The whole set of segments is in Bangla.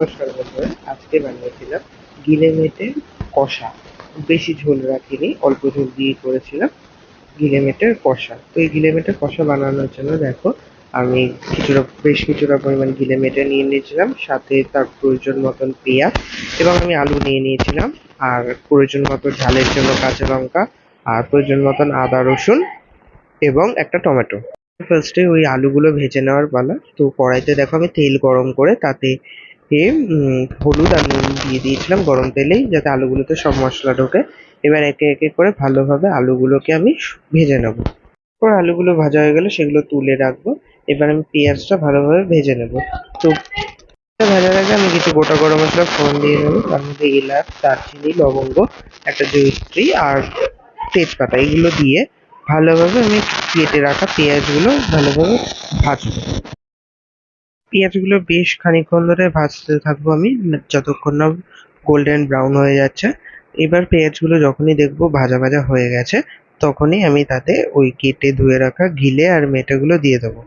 নমস্কার বন্ধুরা আজকে বানিয়েছিলাম গিলে মেটে কষা। বেশি ঝোল রাখিনি, অল্প ঝোল দিয়ে করেছিলাম গিলে মেটের কষা। তো এই গিলে মেটের কষা বানানোর জন্য দেখো, আমি কিছুটা, বেশ কিছুটা পরিমাণ গিলে মেটে নিয়ে নিয়েছিলাম, সাথে তার প্রয়োজন মতন পেঁয়াজ এবং আমি আলু নিয়ে নিয়েছিলাম, আর প্রয়োজন মতো ঝালের জন্য কাঁচা লঙ্কা, আর প্রয়োজন মতন আদা, রসুন এবং একটা টমেটো। ফার্স্টে ওই আলুগুলো ভেজে নেওয়ার পালা। তো কড়াইতে দেখো আমি তেল গরম করে তাতে এ হলুদ আর নুন দিয়ে দিয়েছিলাম গরম তেলেই যাতে আলুগুলোতে সব মশলা ঢোকে। এবার একে একে করে ভালোভাবে আলুগুলোকে আমি ভেজে নেব। এরপর আলুগুলো ভাজা হয়ে গেলে সেগুলো তুলে রাখব। এবার আমি পেঁয়াজটা ভালোভাবে ভেজে নেব। তো ভাজার আগে আমি কিছু গোটা গরম মশলা ফোড়ন দিয়ে নেব তার মধ্যে এলাচ, দারচিনি, লবঙ্গ, একটা জয়িত্রী আর তেজপাতা এগুলো দিয়ে ভালোভাবে আমি কেটে রাখা পেঁয়াজগুলো ভালোভাবে ভাজবো। পেঁয়াজগুলো বেশ খানিকক্ষণ ধরে ভাজতে থাকব আমি, যতক্ষণ না গোল্ডেন ব্রাউন হয়ে যাচ্ছে। এবার পেঁয়াজগুলো যখনই দেখব ভাজা ভাজা হয়ে গেছে, তখনই আমি তাতে ওই কেটে ধুয়ে রাখা ঘিলে আর মেটেগুলো দিয়ে দেবো।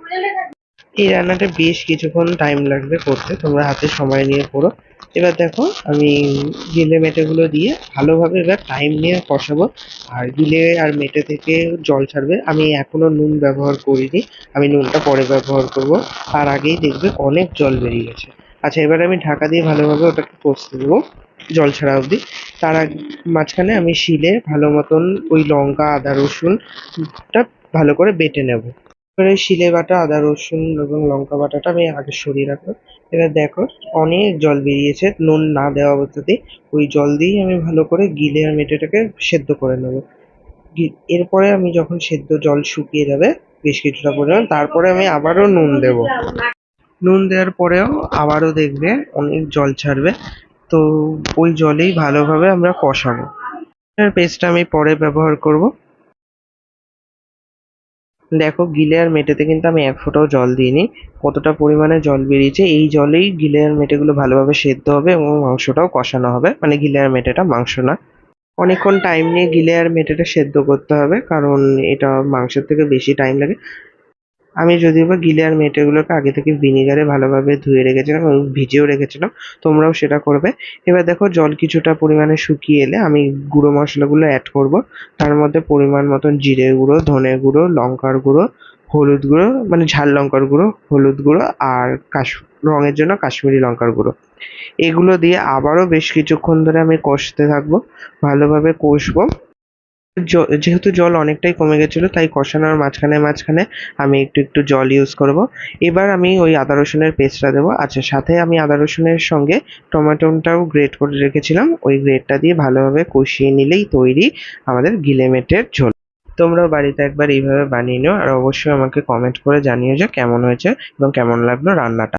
এই রান্নাটা বেশ কিছুক্ষণ টাইম লাগবে করতে, তোমরা হাতে সময় নিয়ে করো। এবার দেখো, আমি গিলে মেটেগুলো দিয়ে ভালোভাবে এবার টাইম নিয়ে কষাবো। আর গিলে আর মেটে থেকে জল ছাড়বে। আমি এখনও নুন ব্যবহার করিনি। আমি নুনটা পরে ব্যবহার করব। তার আগেই দেখবে অনেক জল বেরিয়ে গেছে। আচ্ছা এবার আমি ঢাকা দিয়ে ভালোভাবে ওটাকে কষতে দেবো জল ছাড়া অবধি। তার মাঝখানে আমি শিলে ভালো মতন ওই লঙ্কা, আদা, রসুনটা ভালো করে বেটে নেব। এবারে শিলে বাটা, আদা, রসুন এবং লঙ্কা বাটাটা আমি আগে সরিয়ে রাখব এবার দেখো, অনেক জল বেরিয়েছে, নুন না দেওয়া অবস্থাতেই। ওই জল দিয়েই আমি ভালো করে গিলে আমি এটাকে সেদ্ধ করে নেব। এরপরে আমি যখন সেদ্ধ জল শুকিয়ে যাবে, বেশ কিছুটা পরিমাণ, তারপরে আমি আবারও নুন দেবো। নুন দেওয়ার পরেও আবারও দেখবে অনেক জল ছাড়বে। তো ওই জলেই ভালোভাবে আমরা কষাবো। পেস্টটা আমি পরে ব্যবহার করব। দেখো গিলে আর মেটেতে কিন্তু আমি এক ফোঁটাও জল দিইনি। কতটা পরিমাণে জল বেরিয়েছে, এই জলেই গিলে আর মেটেগুলো ভালোভাবে সেদ্ধ হবে এবং মাংসটাও কষানো হবে। মানে গিলে আর মেটেটা মাংস না। অনেকক্ষণ টাইম নিয়ে গিলে আর মেটেটা সেদ্ধ করতে হবে, কারণ এটা মাংসের থেকে বেশি টাইম লাগে। আমি যদিও বা গিলে আর মেটেগুলোকে আগে থেকে ভিনিগারে ভালোভাবে ধুয়ে রেখেছিলাম এবং ভিজিয়েও রেখেছিলাম, তোমরাও সেটা করবে। এবার দেখো জল কিছুটা পরিমাণে শুকিয়ে এলে আমি গুঁড়ো মশলাগুলো অ্যাড করব। তার মধ্যে পরিমাণ মতন জিরে গুঁড়ো, ধনে গুঁড়ো, লঙ্কার গুঁড়ো, হলুদ গুঁড়ো মানে ঝাল লঙ্কার গুঁড়ো, হলুদ গুঁড়ো আর কাশ, রঙের জন্য কাশ্মীরি লঙ্কার গুঁড়ো। এগুলো দিয়ে আবারও বেশ কিছুক্ষণ ধরে আমি কষতে থাকব, ভালোভাবে কষবো। যেহেতু জল অনেকটাই কমে গেছিল, তাই কষানোর মাঝখানে মাঝখানে আমি একটু একটু জল ইউজ করব। এবার আমি ওই আদা রসুনের পেস্টটা দেবো। আচ্ছা সাথে আমি আদা রসুনের সঙ্গে টমেটোটাও গ্রেট করে রেখেছিলাম। ওই গ্রেটটা দিয়ে ভালোভাবে কষিয়ে নিলেই তৈরি আমাদের গিলেমেটের ঝোল। তোমরাও বাড়িতে একবার এইভাবে বানিয়ে নিও, আর অবশ্যই আমাকে কমেন্ট করে জানিও যে কেমন হয়েছে এবং কেমন লাগল রান্নাটা।